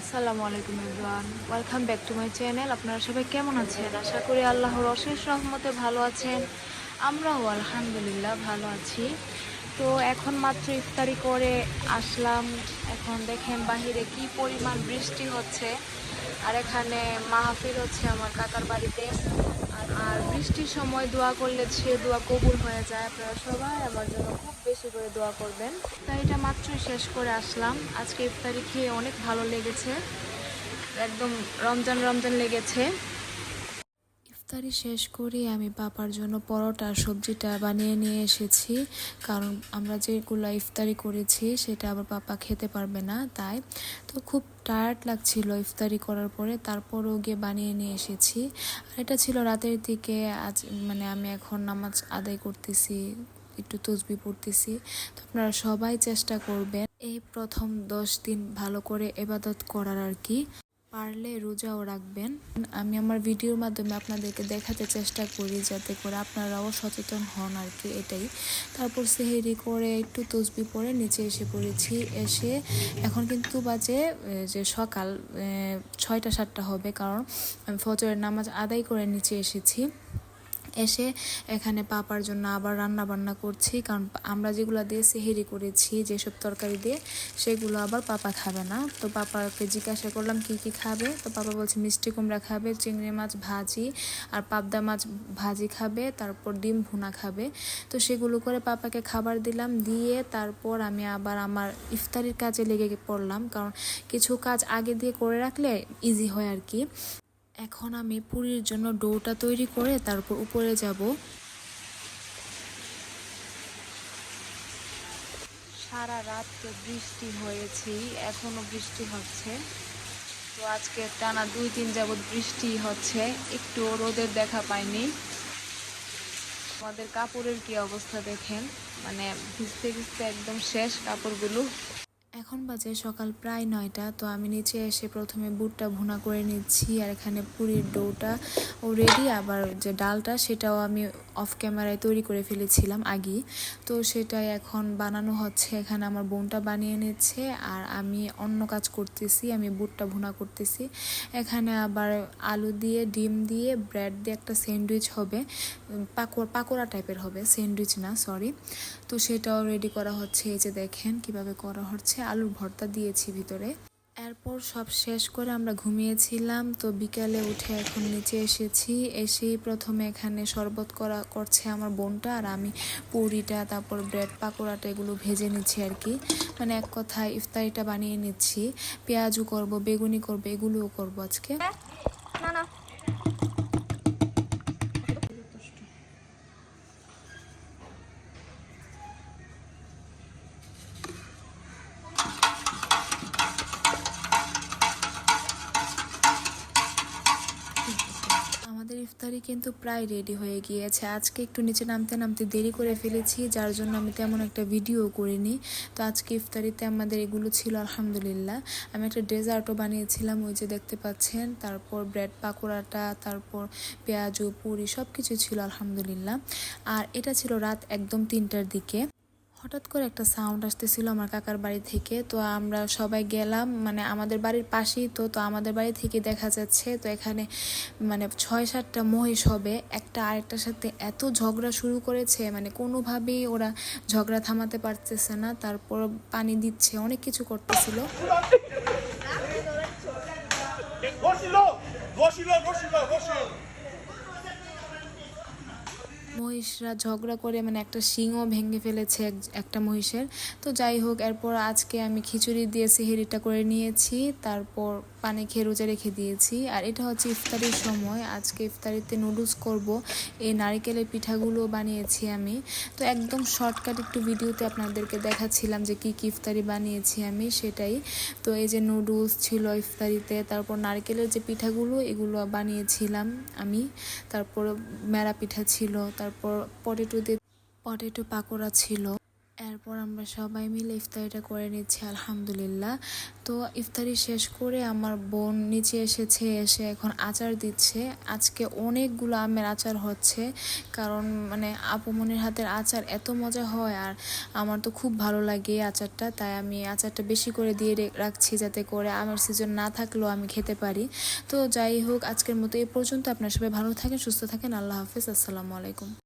আসসালামু আলাইকুম everyone. Welcome back to my channel আপনারা সবাই কেমন আছেন? আশা করি আল্লাহর অশেষ রহমতে ভালো আছেন। আমরাও আলহামদুলিল্লাহ ভালো আছি। তো এখন মাত্র ইফতারি করে আসলাম। এখন দেখেন বাহিরে কি পরিমাণ বৃষ্টি হচ্ছে। আর এখানে মাহফিল হচ্ছে আমার কাকার বাড়িতে। আর- বৃষ্টির সময় দোয়া করলে সে দোয়া কবুল হয়ে যায়। আপনারা সবাই আমার জন্য খুব বেশি করে দোয়া করবেন। তাই এটা মাত্রই শেষ করে আসলাম। আজকে ইফতারি খেয়ে অনেক ভালো লেগেছে। একদম রমজান রমজান লেগেছে। ইফতারি শেষ করে। আমি পাপার জন্য পরোটা, সবজিটা বানিয়ে নিয়ে এসেছি। কারণ আমরা যেগুলো ইফতারি করেছি, সেটা আবার পাপা খেতে পারবে না, তাই। তো খুব টায়ার্ড লাগছিল ইফতারি করার পরে, তারপরও গিয়ে বানিয়ে নিয়ে এসেছি। আর এটা ছিল রাতের দিকে, আজ মানে আমি এখন নামাজ আদায় করতেছি, একটু তসবি পড়তেছি। তো আপনারা সবাই চেষ্টা করবেন এই প্রথম দশ দিন ভালো করে এবাদত করার আর কি। পারলে রোজাও রাখবেন। আমি আমার ভিডিওর মাধ্যমে আপনাদেরকে দেখাতে চেষ্টা করি যাতে করে আপনারাও সচেতন হন আর কি এটাই। তারপর সেহেরি করে একটু তসবি পরে নিচে এসে পড়েছি। এসে এখন কিন্তু বাজে যে সকাল ছয়টা, সাতটা হবে। কারণ আমি ফজরের নামাজ আদায় করে নিচে এসেছি। এসে এখানে পাপার জন্য আবার রান্না বান্না করছি। কারণ আমরা যেগুলো দিয়ে সেহেরি করেছি, যেসব তরকারি দিয়ে, সেগুলো আবার পাপা খাবে না। তো পাপাকে জিজ্ঞাসা করলাম, কি কি খাবে? তো পাপা বলছে, মিষ্টি কুমড়া খাবে, চিংড়ি মাছ ভাজি আর পাবদা মাছ ভাজি খাবে, তারপর ডিম ভুনা খাবে। তো সেগুলো করে পাপাকে খাবার দিলাম, দিয়ে তারপর আমি আবার আমার ইফতারির কাজে লেগে পড়লাম। কারণ কিছু কাজ আগে দিয়ে করে রাখলে ইজি হয় আর কি। এখন আমি পুরীর জন্য ডোটা তৈরি করে তারপর উপরে যাব। সারা রাত তো বৃষ্টি হয়েছি, এখনও বৃষ্টি হচ্ছে। তো আজকে টানা দুই দিন যাবৎ বৃষ্টি হচ্ছে, একটু রোদের দেখা পাইনি। আমাদের কাপড়ের কি অবস্থা দেখেন? মানে ভিজতে ভিজতে একদম শেষ কাপড়গুলো। এখন বাজে সকাল প্রায় নয়টা, তো আমি নিচে এসে প্রথমে বুটটা ভুনা করে নিচ্ছি আর এখানে পুরীর ডোটা ও রেডি আবার যে ডালটা সেটাও আমি অফ ক্যামেরায় তৈরি করে ফেলেছিলাম আগে তো সেটাই এখন বানানো হচ্ছে, এখানে আমার বোনটা বানিয়ে নিচ্ছে আর আমি অন্য কাজ করতেছি, আমি বুটটা ভুনা করতেছি। এখানে আবার আলু দিয়ে, ডিম দিয়ে, ব্রেড দিয়ে একটা স্যান্ডউইচ হবে পাকোড়া পাকোড়া টাইপের হবে, স্যান্ডউইচ না সরি তো সেটাও রেডি করা হচ্ছে, এই যে দেখেন কীভাবে করা হচ্ছে। আলুর ভর্তা দিয়েছি ভিতরে। এরপর সব শেষ করে আমরা ঘুমিয়েছিলাম, তো বিকালে উঠে এখন নিচে এসেছি। এসেই প্রথমে এখানে শরবত করা করছে আমার বোনটা আর আমি পুরিটা, তারপর ব্রেড পাকোড়াটা এগুলো ভেজে নিচ্ছি আর কি। মানে এক কথায় ইফতারিটা বানিয়ে নিচ্ছি। পেঁয়াজও করব, বেগুনি করব, এগুলোও করব আজকে। ইফতারি কিন্তু প্রায় রেডি হয়ে গিয়েছে। আজকে একটু নিচে নামতে নামতে দেরি করে ফেলেছি, যার জন্য আমি তেমন একটা ভিডিও করিনি। তো আজকে ইফতারিতে আমাদের এগুলো ছিল, আলহামদুলিল্লাহ। আমি একটা ডেজার্টও বানিয়েছিলাম, ওই যে দেখতে পাচ্ছেন। তারপর ব্রেড পাকোড়াটা, তারপর পেঁয়াজু পুরি সব কিছু ছিল, আলহামদুলিল্লাহ। আর এটা ছিল রাত একদম তিনটার দিকে। হঠাৎ করে একটা সাউন্ড আসতেছিল আমার কাকার বাড়ি থেকে। তো আমরা সবাই গেলাম মানে আমাদের বাড়ির পাশেই তো তো আমাদের বাড়ি থেকে দেখা যাচ্ছে, তো এখানে মানে ছয় সাতটা মহিষ হবে। একটা আরেকটার সাথে এত ঝগড়া শুরু করেছে মানে কোনোভাবেই ওরা ঝগড়া থামাতে পারতেছে না। তারপর পানি দিচ্ছে, অনেক কিছু করতেছিল। মহিষরা ঝগড়া করে মানে একটা শিংও ভেঙে ফেলেছে এক- একটা মহিষের। তো যাই হোক, এরপর আজকে আমি খিচুড়ি দিয়ে সেহেরিটা করে নিয়েছি, তারপর পানি খেয়ে রোজা রেখে দিয়েছি। আর এটা হচ্ছে ইফতারির সময়, আজকে ইফতারিতে নুডলস করব। এই নারিকেলের পিঠাগুলো বানিয়েছি আমি। তো একদম শর্টকাট একটু ভিডিওতে আপনাদেরকে দেখাচ্ছিলাম যে কি কি ইফতারি বানিয়েছি আমি, সেটাই। তো এই যে নুডলস ছিল ইফতারিতে, তারপর নারকেলের যে পিঠাগুলো, এগুলো বানিয়েছিলাম আমি। তারপর মেরা পিঠা ছিল, তারপর পটেটো দিয়ে পটেটো পাকোড়া ছিল। এরপর আমরা সবাই মিলে ইফতারিটা করে নিচ্ছি, আলহামদুলিল্লাহ। তো ইফতারি শেষ করে আমার বোন নিচে এসেছে, এসে এখন আচার দিচ্ছে। আজকে অনেকগুলো আমের আচার হচ্ছে, কারণ মানে আপুমনির হাতের আচার এত মজা হয় আর আমার তো খুব ভালো লাগে আচারটা। তাই আমি আচারটা বেশি করে দিয়ে রাখছি যাতে করে আমার সিজন না থাকলেও আমি খেতে পারি। তো যাই হোক, আজকের মতো এ পর্যন্ত। আপনার সবাই ভালো থাকেন, সুস্থ থাকেন। আল্লাহ হাফিজ। আসসালামু আলাইকুম।